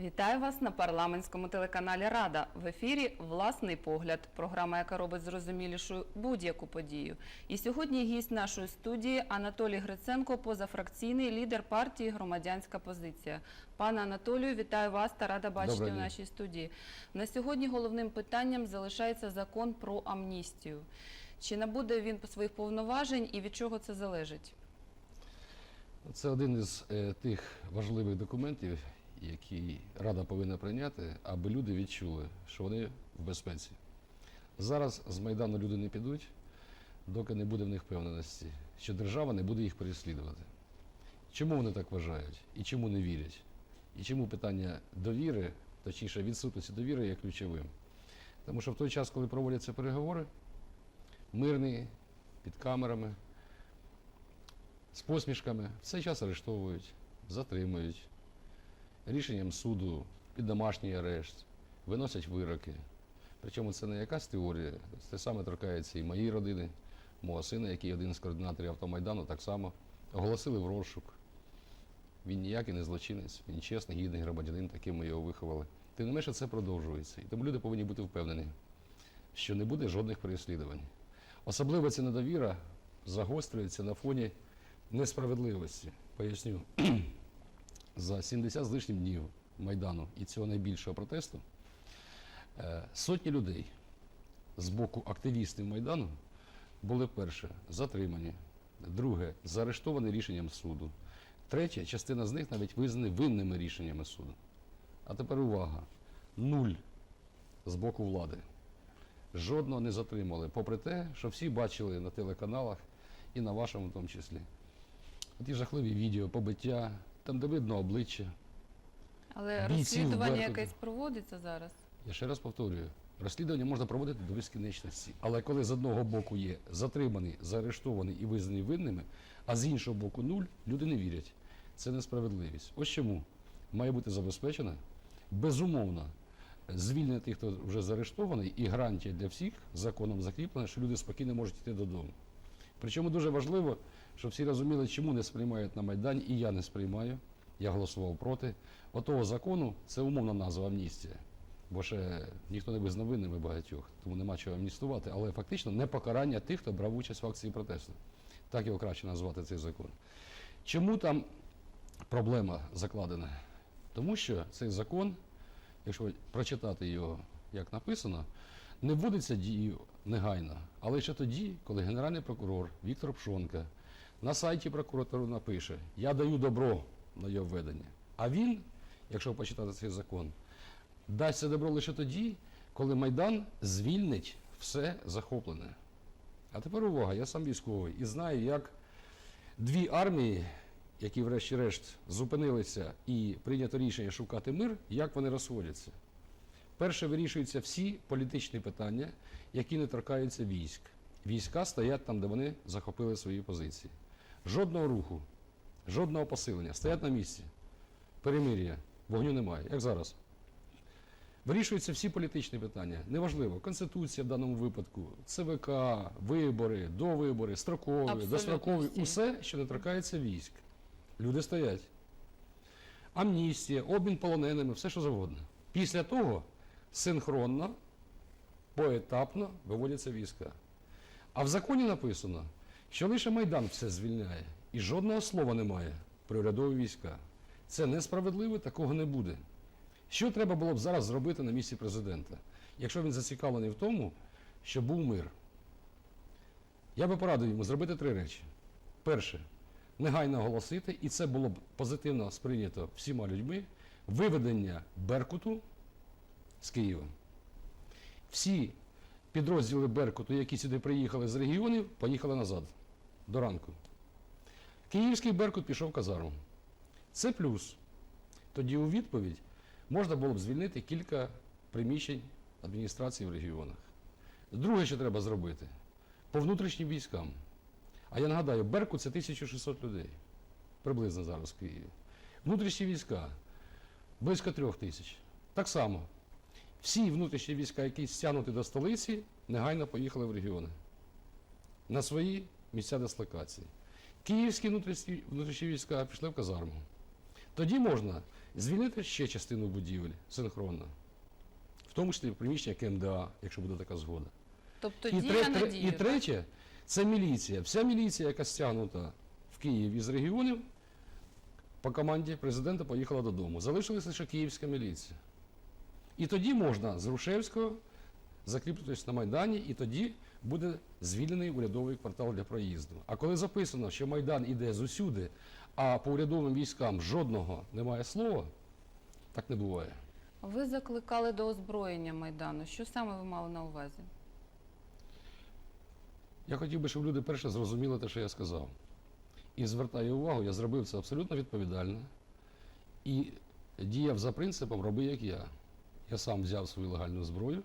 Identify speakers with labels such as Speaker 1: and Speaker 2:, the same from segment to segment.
Speaker 1: Вітаю вас на парламентському телеканалі Рада. В ефірі Власний погляд. Програма, яка робить зрозумілішою будь-яку подію. І сьогодні гість нашої студії Анатолій Гриценко, позафракційний лідер партії Громадянська позиція. Пане Анатолію, вітаю вас та рада бачити у нашій студії. На сьогодні головним питанням залишається закон про амністію. Чи набуде він своїх повноважень і від чого це залежить?
Speaker 2: Це один із е, тих важливих документів, які Рада повинна прийняти, аби люди відчули, що вони в безпеці. Зараз з Майдану люди не підуть, доки не буде в них впевненості, що держава не буде їх переслідувати. Чому вони так вважають і чому не вірять? І чому питання довіри, точніше відсутності довіри є ключовим? Тому що в той час, коли проводяться переговори, мирні, під камерами, з посмішками, в цей час арештовують, затримують. Рішенням суду під домашній арешт, виносять вироки. Причому це не якась теорія, це саме торкається і моєї родини, мого сина, який один з координаторів автомайдану, так само оголосили в розшук. Він ніякий не злочинець, він чесний, гідний громадянин, таким ми його виховали. Тим не менше, це продовжується. І тому люди повинні бути впевнені, що не буде жодних переслідувань. Особливо ця недовіра загострюється на фоні несправедливості. Поясню, за 70 з лишнім днів Майдану і цього найбільшого протесту е, сотні людей з боку активістів Майдану були перше затримані, друге заарештовані рішенням суду, третє частина з них навіть визнані винними рішеннями суду. А тепер увага: нуль з боку влади. Жодного не затримали, попри те, що всі бачили на телеканалах і на вашому в тому числі. Ті жахливі відео, побиття, там де видно обличчя.
Speaker 1: Але
Speaker 2: Бійців
Speaker 1: розслідування
Speaker 2: Беркута.
Speaker 1: якесь проводиться зараз.
Speaker 2: Я ще раз повторюю, розслідування можна проводити до безкінечності. Але коли з одного боку є затримані, заарештовані і визнані винними, а з іншого боку нуль, люди не вірять. Це несправедливість. Ось чому має бути забезпечена безумовно звільнення тих, хто вже заарештований, і гарантія для всіх законом закріплена, що люди спокійно можуть йти додому. Причому дуже важливо, щоб всі розуміли, чому не сприймають на Майдані, і я не сприймаю. Я голосував проти. Отого закону це умовна назва амністія. Бо ще ніхто не визнав винними багатьох, тому нема чого амністувати. Але фактично не покарання тих, хто брав участь в акції протесту. Так його краще назвати цей закон. Чому там проблема закладена? Тому що цей закон, якщо прочитати його як написано, не вводиться дію негайно, але лише тоді, коли генеральний прокурор Віктор Пшонка на сайті прокуратури напише: Я даю добро на його введення. А він, якщо почитати цей закон, дасть це добро лише тоді, коли Майдан звільнить все захоплене. А тепер увага, я сам військовий і знаю, як дві армії, які врешті-решт зупинилися і прийнято рішення шукати мир, як вони розходяться. Перше вирішуються всі політичні питання, які не торкаються військ. Війська стоять там, де вони захопили свої позиції. Жодного руху, жодного посилення, стоять на місці. Перемир'я, вогню немає, як зараз. Вирішуються всі політичні питання. Неважливо, Конституція в даному випадку, ЦВК, вибори, довибори, строкові,
Speaker 1: Абсолютно
Speaker 2: дострокові,
Speaker 1: всі.
Speaker 2: усе, що не торкається військ. Люди стоять. Амністія, обмін полоненими, все що завгодно. Після того синхронно, поетапно виводяться війська. А в законі написано, що лише Майдан все звільняє, і жодного слова немає про урядові війська. Це несправедливо, такого не буде. Що треба було б зараз зробити на місці президента, якщо він зацікавлений в тому, щоб був мир? Я би порадив йому зробити три речі. Перше, негайно оголосити, і це було б позитивно сприйнято всіма людьми, виведення Беркуту з Києва. Всі підрозділи Беркуту, які сюди приїхали з регіонів, поїхали назад до ранку. Київський Беркут пішов казарму. Це плюс. Тоді у відповідь можна було б звільнити кілька приміщень адміністрації в регіонах. Друге, що треба зробити, по внутрішнім військам. А я нагадаю, Беркут це 1600 людей. Приблизно зараз в Києві. Внутрішні війська близько трьох тисяч. Так само. Всі внутрішні війська, які стягнуті до столиці, негайно поїхали в регіони на свої місця дислокації. Київські внутрішні, внутрішні війська пішли в казарму. Тоді можна звільнити ще частину будівель синхронно, в тому числі приміщення КМДА, якщо буде така згода.
Speaker 1: Тобто
Speaker 2: І,
Speaker 1: дія
Speaker 2: тре-
Speaker 1: на
Speaker 2: і третє, це міліція. Вся міліція, яка стягнута в Київ із регіонів, по команді президента поїхала додому. Залишилася лише київська міліція. І тоді можна з Грушевського закріпитись на Майдані, і тоді буде звільнений урядовий квартал для проїзду. А коли записано, що Майдан іде зусюди, а по урядовим військам жодного немає слова, так не буває.
Speaker 1: Ви закликали до озброєння Майдану. Що саме ви мали на увазі?
Speaker 2: Я хотів би, щоб люди перше зрозуміли те, що я сказав. І звертаю увагу, я зробив це абсолютно відповідально і діяв за принципом роби як я. Я сам взяв свою легальну зброю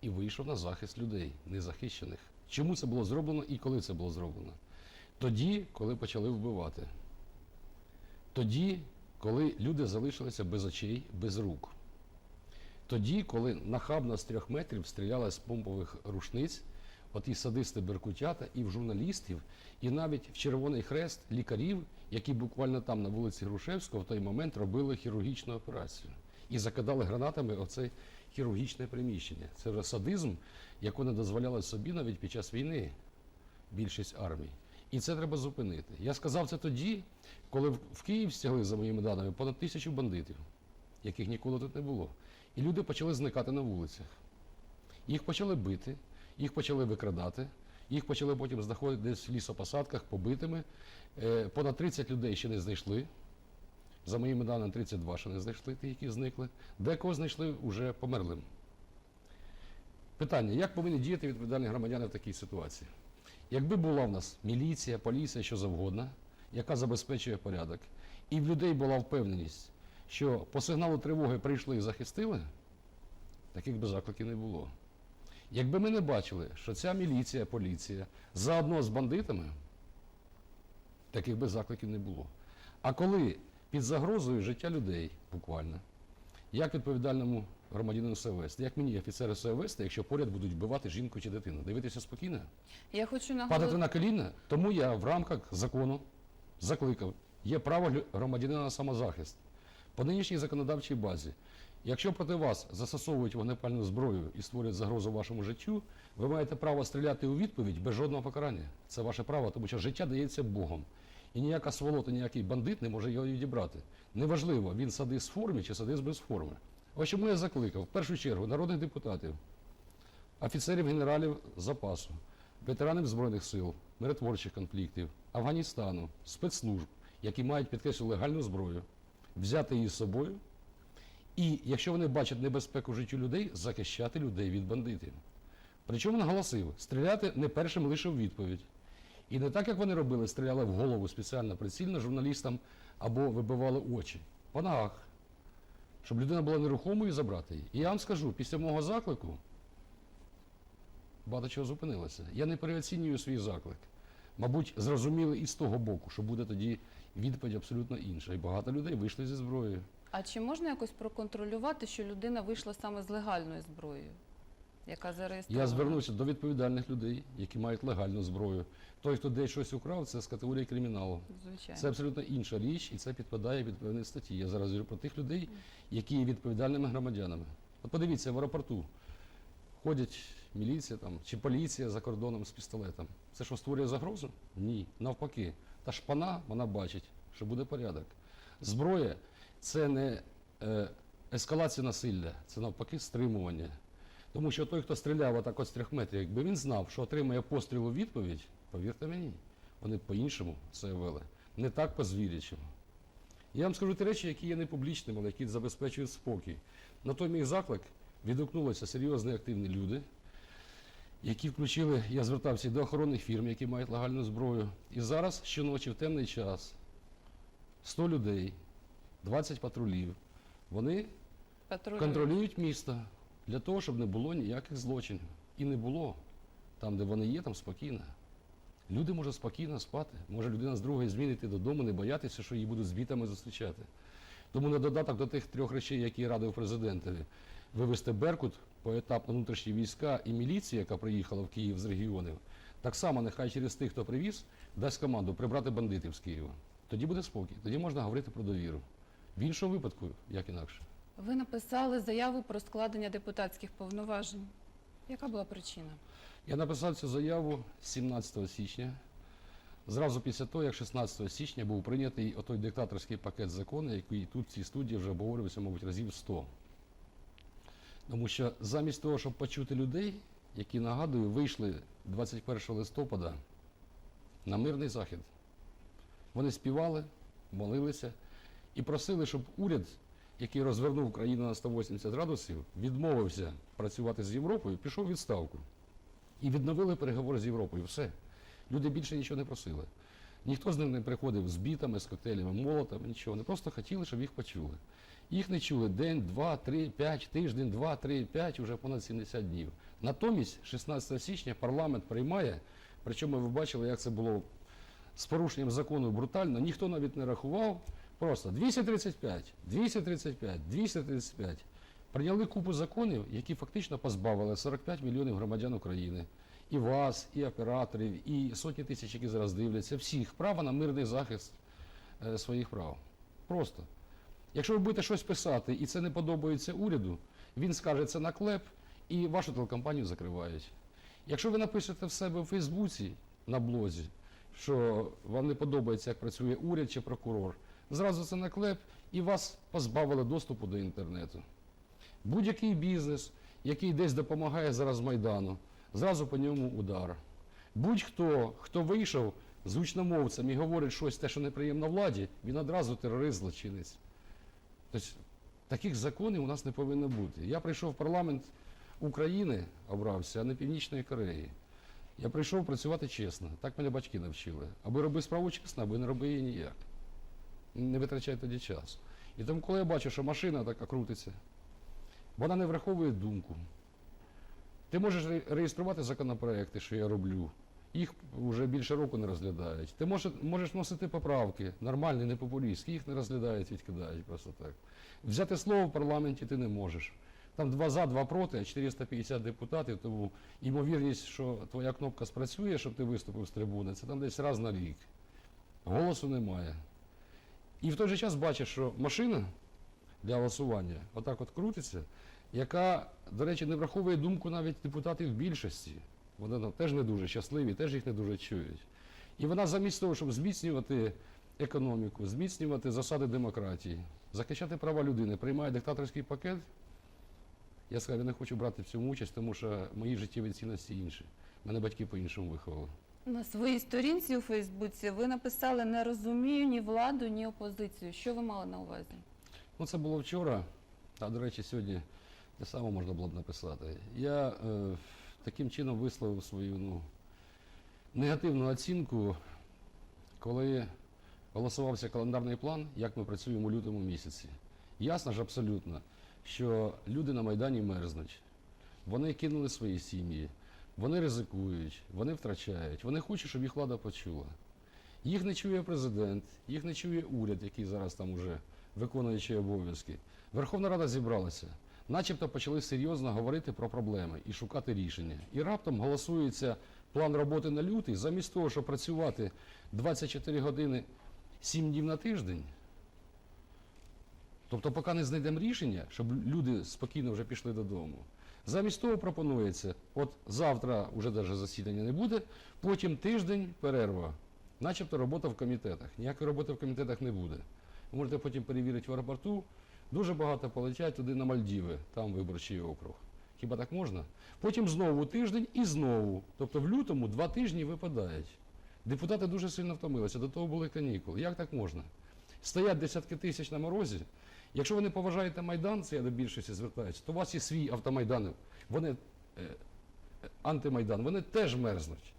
Speaker 2: і вийшов на захист людей, незахищених. Чому це було зроблено і коли це було зроблено? Тоді, коли почали вбивати. Тоді, коли люди залишилися без очей, без рук. Тоді, коли нахабно з трьох метрів стріляли з помпових рушниць, от і садисти беркутята, і в журналістів, і навіть в Червоний Хрест лікарів, які буквально там на вулиці Грушевського в той момент робили хірургічну операцію і закидали гранатами оце хірургічне приміщення. Це вже садизм, якого не дозволяли собі навіть під час війни більшість армій. І це треба зупинити. Я сказав це тоді, коли в- в Київ стягли за моїми даними понад тисячу бандитів, яких ніколи тут не було. І люди почали зникати на вулицях. Їх почали бити, їх почали викрадати, їх почали потім знаходити десь в лісопосадках побитими. Е, Понад 30 людей ще не знайшли. За моїми даними, 32 ще не знайшли, ті, які зникли. Декого знайшли вже померлим. Питання: як повинні діяти відповідальні громадяни в такій ситуації? Якби була в нас міліція, поліція, що завгодно, яка забезпечує порядок, і в людей була впевненість, що по сигналу тривоги прийшли і захистили, таких би закликів не було. Якби ми не бачили, що ця міліція, поліція заодно з бандитами, таких би закликів не було. А коли під загрозою життя людей, буквально, як відповідальному громадянину вести, як мені офіцери вести, якщо поряд будуть вбивати жінку чи дитину? Дивитися спокійно?
Speaker 1: Я хочу
Speaker 2: Падати на коліна, тому я в рамках закону закликав. Є право громадянина на самозахист. По нинішній законодавчій базі, якщо проти вас застосовують вогнепальну зброю і створюють загрозу вашому життю, ви маєте право стріляти у відповідь без жодного покарання. Це ваше право, тому що життя дається Богом. І ніяка сволота, ніякий бандит не може його відібрати. Неважливо, він садист в формі чи садист без форми. Ось чому я закликав в першу чергу народних депутатів, офіцерів генералів запасу, ветеранів Збройних сил, миротворчих конфліктів, Афганістану, спецслужб, які мають підкреслю легальну зброю, взяти її з собою. І якщо вони бачать небезпеку життю людей, захищати людей від бандитів. Причому наголосив, стріляти не першим лише в відповідь. І не так, як вони робили, стріляли в голову спеціально прицільно журналістам або вибивали очі. По ногах. Щоб людина була нерухомою забрати її. І я вам скажу, після мого заклику багато чого зупинилося. Я не переоцінюю свій заклик. Мабуть, зрозуміли і з того боку, що буде тоді відповідь абсолютно інша. І багато людей вийшли зі зброєю.
Speaker 1: А чи можна якось проконтролювати, що людина вийшла саме з легальною зброєю, яка зареєстрована?
Speaker 2: Я звернувся до відповідальних людей, які мають легальну зброю. Той, хто десь щось украв, це з категорії криміналу.
Speaker 1: Звичайно.
Speaker 2: Це абсолютно інша річ, і це підпадає під певні статті. Я зараз говорю про тих людей, які є відповідальними громадянами. От подивіться, в аеропорту ходять міліція там, чи поліція за кордоном з пістолетом. Це що створює загрозу? Ні. Навпаки. Та шпана, вона бачить, що буде порядок. Зброя це не е, ескалація насилля, це навпаки стримування. Тому що той, хто стріляв отак от з трьох метрів, якби він знав, що отримає постріл у відповідь, повірте мені, вони по-іншому це вели. Не так по-звірячому. Я вам скажу ті речі, які є не публічними, але які забезпечують спокій. На той мій заклик відгукнулися серйозні активні люди, які включили, я звертався до охоронних фірм, які мають легальну зброю. І зараз щоночі в темний час 100 людей, 20 патрулів, вони
Speaker 1: Патрулюють.
Speaker 2: контролюють місто для того, щоб не було ніяких злочинів. І не було. Там, де вони є, там спокійно. Люди можуть спокійно спати. Може людина з другої зміни йти додому, не боятися, що її будуть з зустрічати. Тому на додаток до тих трьох речей, які радив президентові, вивести Беркут, поетапно внутрішні війська і міліція, яка приїхала в Київ з регіонів, так само нехай через тих, хто привіз, дасть команду прибрати бандитів з Києва. Тоді буде спокій, тоді можна говорити про довіру. В іншому випадку, як інакше.
Speaker 1: Ви написали заяву про складення депутатських повноважень. Яка була причина?
Speaker 2: Я написав цю заяву 17 січня, зразу після того, як 16 січня був прийнятий отой диктаторський пакет закону, який тут в цій студії вже обговорювався, мабуть, разів 100. Тому що замість того, щоб почути людей, які, нагадую, вийшли 21 листопада на мирний захід, вони співали, молилися і просили, щоб уряд, який розвернув країну на 180 градусів, відмовився працювати з Європою, пішов у відставку. І відновили переговори з Європою. Все. Люди більше нічого не просили. Ніхто з ним не приходив з бітами, з коктейлями, молотами, нічого. Вони просто хотіли, щоб їх почули. Їх не чули день, два, три, п'ять, тиждень, два, три, п'ять, уже понад 70 днів. Натомість, 16 січня парламент приймає, причому ви бачили, як це було з порушенням закону брутально, ніхто навіть не рахував. Просто 235, 235, 235. Прийняли купу законів, які фактично позбавили 45 мільйонів громадян України. І вас, і операторів, і сотні тисяч, які зараз дивляться, всіх права на мирний захист е, своїх прав. Просто. Якщо ви будете щось писати і це не подобається уряду, він скаже це наклеп і вашу телекомпанію закривають. Якщо ви напишете в себе в Фейсбуці на блозі, що вам не подобається, як працює уряд чи прокурор, зразу це наклеп і вас позбавили доступу до інтернету. Будь-який бізнес, який десь допомагає зараз Майдану, зразу по ньому удар. Будь-хто, хто вийшов з і говорить щось те, що неприємно владі, він одразу терорист, злочинець. Тобто таких законів у нас не повинно бути. Я прийшов в парламент України, обрався, а не Північної Кореї. Я прийшов працювати чесно. Так мене батьки навчили. Аби роби справу чесно, аби не роби її ніяк. Не витрачай тоді час. І тому, коли я бачу, що машина така крутиться, вона не враховує думку. Ти можеш реєструвати законопроекти, що я роблю. Їх вже більше року не розглядають. Ти можеш, можеш вносити поправки, нормальні, не популістські, їх не розглядають, відкидають просто так. Взяти слово в парламенті ти не можеш. Там два за, два проти, 450 депутатів, тому ймовірність, що твоя кнопка спрацює, щоб ти виступив з трибуни, це там десь раз на рік. Голосу немає. І в той же час бачиш, що машина для голосування отак от крутиться, яка, до речі, не враховує думку навіть депутатів більшості. Вони там теж не дуже щасливі, теж їх не дуже чують. І вона замість того, щоб зміцнювати економіку, зміцнювати засади демократії, захищати права людини, приймає диктаторський пакет. Я сказав, я не хочу брати в цьому участь, тому що мої життєві цінності інші. Мене батьки по-іншому виховали.
Speaker 1: На своїй сторінці у Фейсбуці ви написали не розумію ні владу, ні опозицію. Що ви мали на увазі?
Speaker 2: Ну, це було вчора, а до речі, сьогодні те саме можна було б написати. Я е, таким чином висловив свою ну, негативну оцінку, коли голосувався календарний план, як ми працюємо у лютому місяці. Ясно ж абсолютно, що люди на Майдані мерзнуть. Вони кинули свої сім'ї, вони ризикують, вони втрачають, вони хочуть, щоб їх влада почула. Їх не чує президент, їх не чує уряд, який зараз там уже виконуючи обов'язки. Верховна Рада зібралася, начебто почали серйозно говорити про проблеми і шукати рішення. І раптом голосується план роботи на лютий, замість того, щоб працювати 24 години 7 днів на тиждень. Тобто, поки не знайдемо рішення, щоб люди спокійно вже пішли додому. Замість того пропонується, от завтра вже навіть засідання не буде, потім тиждень перерва. Начебто робота в комітетах. Ніякої роботи в комітетах не буде. Ви можете потім перевірити в аеропорту. Дуже багато полетять туди на Мальдіви, там виборчий округ. Хіба так можна? Потім знову тиждень і знову. Тобто в лютому два тижні випадають. Депутати дуже сильно втомилися, до того були канікули. Як так можна? Стоять десятки тисяч на морозі. Якщо ви не поважаєте Майдан, це я до більшості звертаюся, то у вас є свій автомайдан. Вони е, е, антимайдан, вони теж мерзнуть.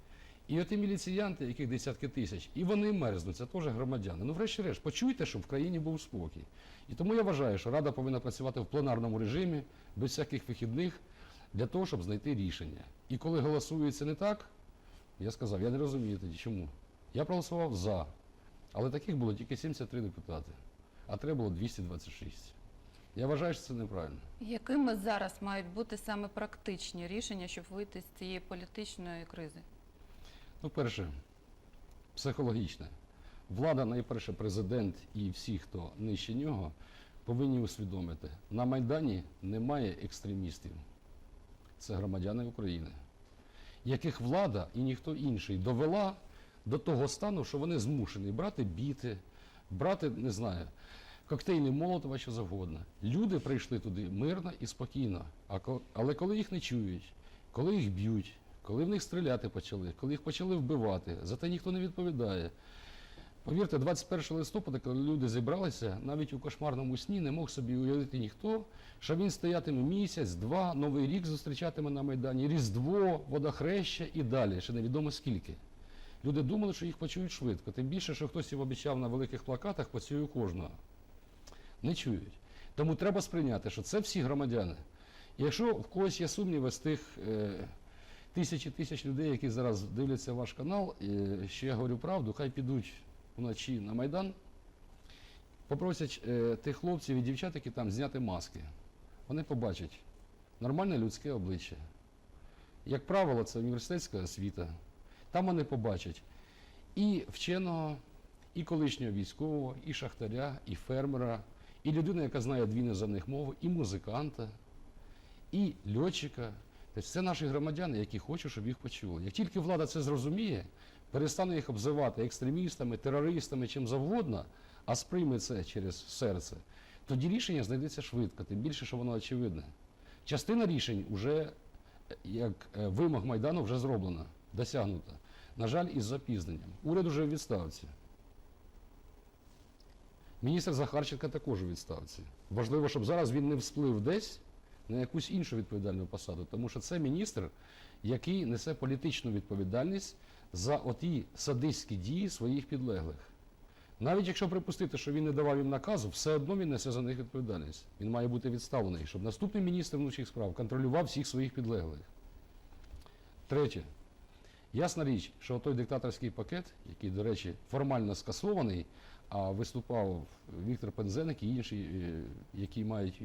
Speaker 2: І оті міліціянти, яких десятки тисяч, і вони мерзнуть, це теж громадяни. Ну, врешті-решт, почуйте, щоб в країні був спокій. І тому я вважаю, що Рада повинна працювати в пленарному режимі, без всяких вихідних, для того, щоб знайти рішення. І коли голосується не так, я сказав, я не розумію тоді, чому. Я проголосував за. Але таких було тільки 73 депутати, а треба було 226. Я вважаю, що це неправильно.
Speaker 1: Якими зараз мають бути саме практичні рішення, щоб вийти з цієї політичної кризи?
Speaker 2: Ну, перше, психологічне. Влада, найперше, президент і всі, хто нижче нього, повинні усвідомити, на Майдані немає екстремістів. Це громадяни України, яких влада і ніхто інший довела до того стану, що вони змушені брати біти, брати, не знаю, коктейлі Молотова, що завгодно. Люди прийшли туди мирно і спокійно. Але коли їх не чують, коли їх б'ють, коли в них стріляти почали, коли їх почали вбивати, за те ніхто не відповідає. Повірте, 21 листопада, коли люди зібралися, навіть у кошмарному сні не мог собі уявити ніхто, що він стоятиме місяць, два, Новий рік зустрічатиме на Майдані, Різдво, водохреща і далі, ще невідомо скільки. Люди думали, що їх почують швидко. Тим більше, що хтось їм обіцяв на великих плакатах, поцілую кожного. Не чують. Тому треба сприйняти, що це всі громадяни. І Якщо в когось є сумніви з тих е, тисячі тисяч людей, які зараз дивляться ваш канал, е, що я говорю правду, хай підуть вночі на Майдан, попросять е, тих хлопців і дівчат, які там зняти маски. Вони побачать нормальне людське обличчя. Як правило, це університетська освіта. Там вони побачать і вченого, і колишнього військового, і шахтаря, і фермера, і людину, яка знає дві іноземних мови, і музиканта, і льотчика. Тобто це наші громадяни, які хочуть, щоб їх почули. Як тільки влада це зрозуміє, перестане їх обзивати екстремістами, терористами, чим завгодно, а сприйме це через серце, тоді рішення знайдеться швидко, тим більше, що воно очевидне. Частина рішень вже, як е, вимог Майдану, вже зроблена, досягнута. На жаль, із запізненням. Уряд уже в відставці. Міністр Захарченка також у відставці. Важливо, щоб зараз він не всплив десь на якусь іншу відповідальну посаду, тому що це міністр, який несе політичну відповідальність за оті садистські дії своїх підлеглих. Навіть якщо припустити, що він не давав їм наказу, все одно він несе за них відповідальність. Він має бути відставлений, щоб наступний міністр внутрішніх справ контролював всіх своїх підлеглих. Третє. Ясна річ, що той диктаторський пакет, який, до речі, формально скасований, а виступав Віктор Пензеник і інші, е, які мають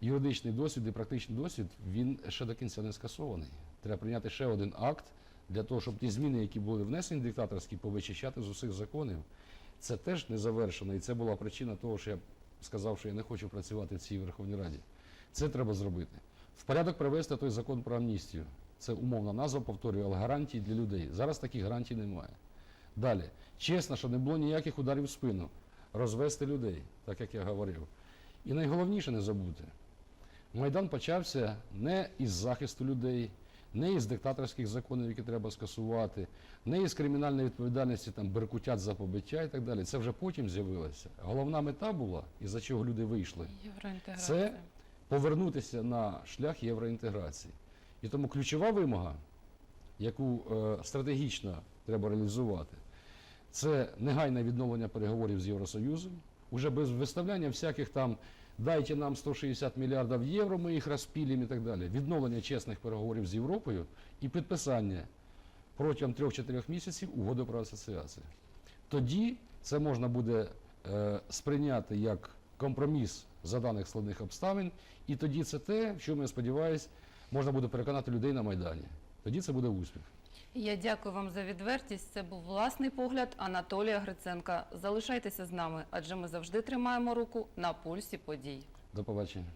Speaker 2: юридичний досвід і практичний досвід, він ще до кінця не скасований. Треба прийняти ще один акт для того, щоб ті зміни, які були внесені диктаторські, повичищати з усіх законів. Це теж не завершено, і це була причина того, що я сказав, що я не хочу працювати в цій Верховній Раді. Це треба зробити. В порядок привести той закон про амністію. Це умовна назва, повторюю, але гарантій для людей. Зараз таких гарантій немає. Далі, чесно, що не було ніяких ударів в спину. Розвести людей, так як я говорив. І найголовніше не забути. Майдан почався не із захисту людей, не із диктаторських законів, які треба скасувати, не із кримінальної відповідальності там беркутят за побиття і так далі. Це вже потім з'явилося. Головна мета була, із за чого люди вийшли,
Speaker 1: Євроінтеграція.
Speaker 2: повернутися на шлях євроінтеграції. І тому ключова вимога, яку е, стратегічно треба реалізувати, це негайне відновлення переговорів з Євросоюзом, уже без виставляння всяких там дайте нам 160 мільярдів євро, ми їх розпілимо і так далі. Відновлення чесних переговорів з Європою і підписання протягом 3-4 місяців угоди про асоціацію. Тоді це можна буде е, сприйняти як компроміс за даних складних обставин, і тоді це те, чому я сподіваюся, можна буде переконати людей на Майдані. Тоді це буде успіх.
Speaker 1: Я дякую вам за відвертість. Це був власний погляд Анатолія Гриценка. Залишайтеся з нами, адже ми завжди тримаємо руку на пульсі подій.
Speaker 2: До побачення.